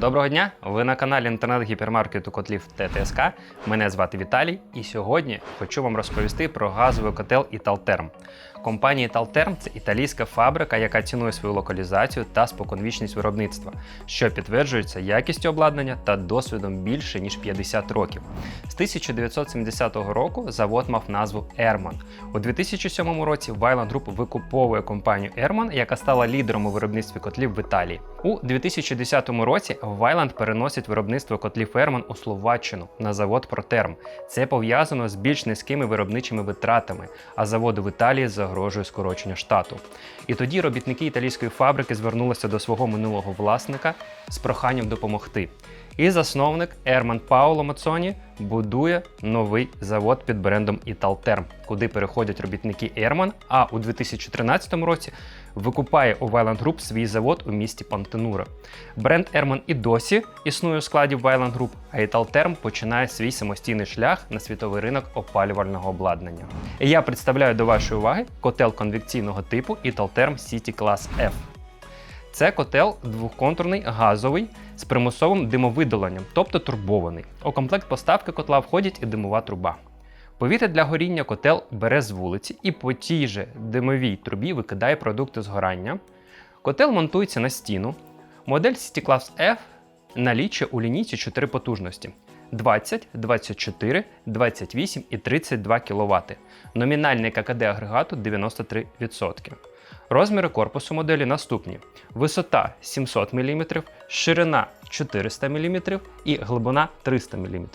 Доброго дня! Ви на каналі інтернет-гіпермаркету котлів ТТСК. Мене звати Віталій, і сьогодні хочу вам розповісти про газовий котел Італтерм. Компанія Італтерм це італійська фабрика, яка цінує свою локалізацію та споконвічність виробництва, що підтверджується якістю обладнання та досвідом більше ніж 50 років. З 1970 року завод мав назву Ерман. У 2007 році Вайланд Груп викуповує компанію Ерман, яка стала лідером у виробництві котлів в Італії. У 2010 році Вайланд переносить виробництво котлів Ерман у Словаччину на завод Протерм. Це пов'язано з більш низькими виробничими витратами, а заводу в Італії загрожує скорочення штату. І тоді робітники італійської фабрики звернулися до свого минулого власника з проханням допомогти. І засновник Ерман Пауло Мацоні будує новий завод під брендом Італтерм, куди переходять робітники Ерман. А у 2013 році викупає у Вайланд Груп свій завод у місті Пантенура. Бренд Ерман і досі існує у складі Вайланд Груп, а Італтерм починає свій самостійний шлях на світовий ринок опалювального обладнання. Я представляю до вашої уваги котел конвекційного типу Італтерм City Class F. Це котел двоконтурний газовий з примусовим димовидоленням, тобто турбований. У комплект поставки котла входить і димова труба. Повітря для горіння котел бере з вулиці і по тій же димовій трубі викидає продукти згорання. Котел монтується на стіну. Модель City Class F налічує у лінійці 4 потужності: 20, 24, 28 і 32 кВт. Номінальний ККД агрегату 93%. Розміри корпусу моделі наступні: висота 700 мм, ширина 400 мм і глибина 300 мм.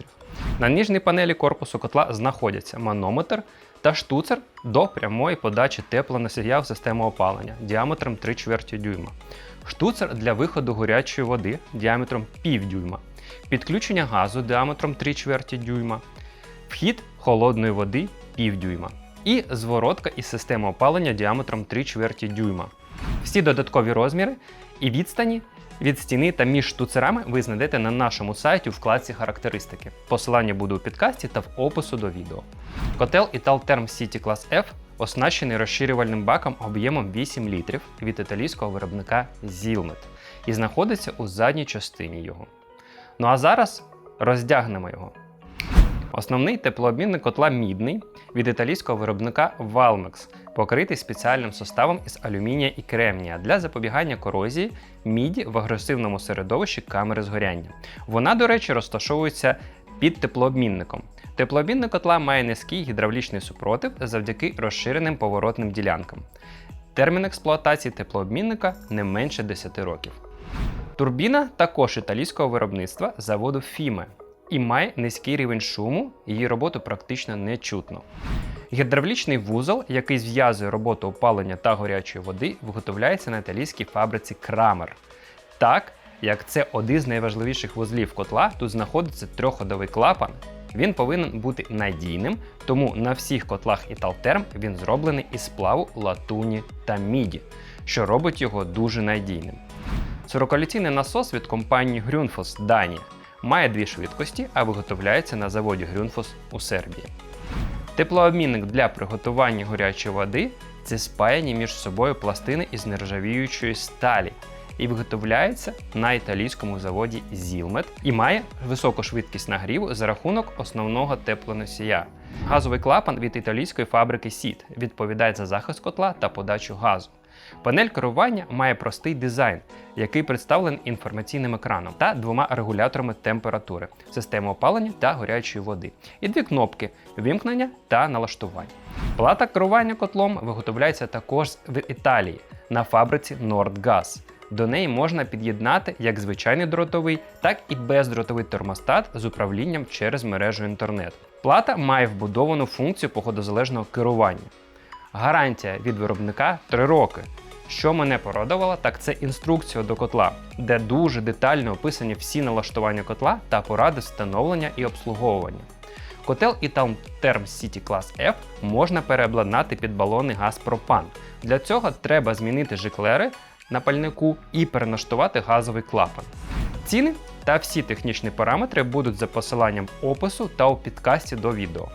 На ніжній панелі корпусу котла знаходяться манометр та штуцер до прямої подачі теплоносія в систему опалення діаметром 3 чверті дюйма, штуцер для виходу гарячої води діаметром пів дюйма, підключення газу діаметром 3 чверті дюйма, вхід холодної води пів дюйма і зворотка із системи опалення діаметром 3 чверті дюйма. Всі додаткові розміри і відстані від стіни та між штуцерами ви знайдете на нашому сайті у вкладці характеристики. Посилання буде у підкасті та в опису до відео. Котел Italterm City Class F оснащений розширювальним баком об'ємом 8 літрів від італійського виробника Zilmet і знаходиться у задній частині його. Ну а зараз роздягнемо його. Основний теплообмінник котла мідний від італійського виробника Valmex, покритий спеціальним составом із алюмінія і кремнія для запобігання корозії міді в агресивному середовищі камери згоряння. Вона, до речі, розташовується під теплообмінником. Теплообмінник котла має низький гідравлічний супротив завдяки розширеним поворотним ділянкам. Термін експлуатації теплообмінника не менше 10 років. Турбіна також італійського виробництва заводу Фіме і має низький рівень шуму, її роботу практично не чутно. Гідравлічний вузол, який зв'язує роботу опалення та гарячої води, виготовляється на італійській фабриці Крамер. Так, як це один з найважливіших вузлів котла, тут знаходиться трьохходовий клапан. Він повинен бути надійним, тому на всіх котлах Італтерм він зроблений із сплаву латуні та міді, що робить його дуже надійним. Цироколяційний насос від компанії Grünfuss Данія має дві швидкості, а виготовляється на заводі Grünfuss у Сербії. Теплообмінник для приготування гарячої води це спаяні між собою пластини із нержавіючої сталі і виготовляється на італійському заводі Zilmet і має високу швидкість нагріву за рахунок основного теплоносія. Газовий клапан від італійської фабрики SIT відповідає за захист котла та подачу газу. Панель керування має простий дизайн, який представлений інформаційним екраном та двома регуляторами температури, системи опалення та гарячої води, і дві кнопки вимкнення та налаштування. Плата керування котлом виготовляється також в Італії на фабриці Nordgas. До неї можна під'єднати як звичайний дротовий, так і бездротовий термостат з управлінням через мережу інтернет. Плата має вбудовану функцію походозалежного керування. Гарантія від виробника 3 роки. Що мене порадувало, так це інструкція до котла, де дуже детально описані всі налаштування котла та поради встановлення і обслуговування. Котел Italterm City Class F можна переобладнати під балонний газ пропан. Для цього треба змінити жиклери на пальнику і перенаштувати газовий клапан. Ціни та всі технічні параметри будуть за посиланням опису та у підкасті до відео.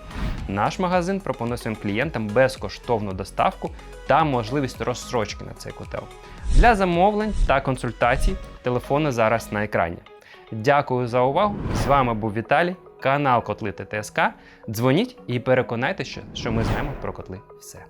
Наш магазин пропонує своїм клієнтам безкоштовну доставку та можливість розстрочки на цей котел. Для замовлень та консультацій телефони зараз на екрані. Дякую за увагу. З вами був Віталій, канал Котли ТТСК. Дзвоніть і переконайтеся, що ми знаємо про котли все.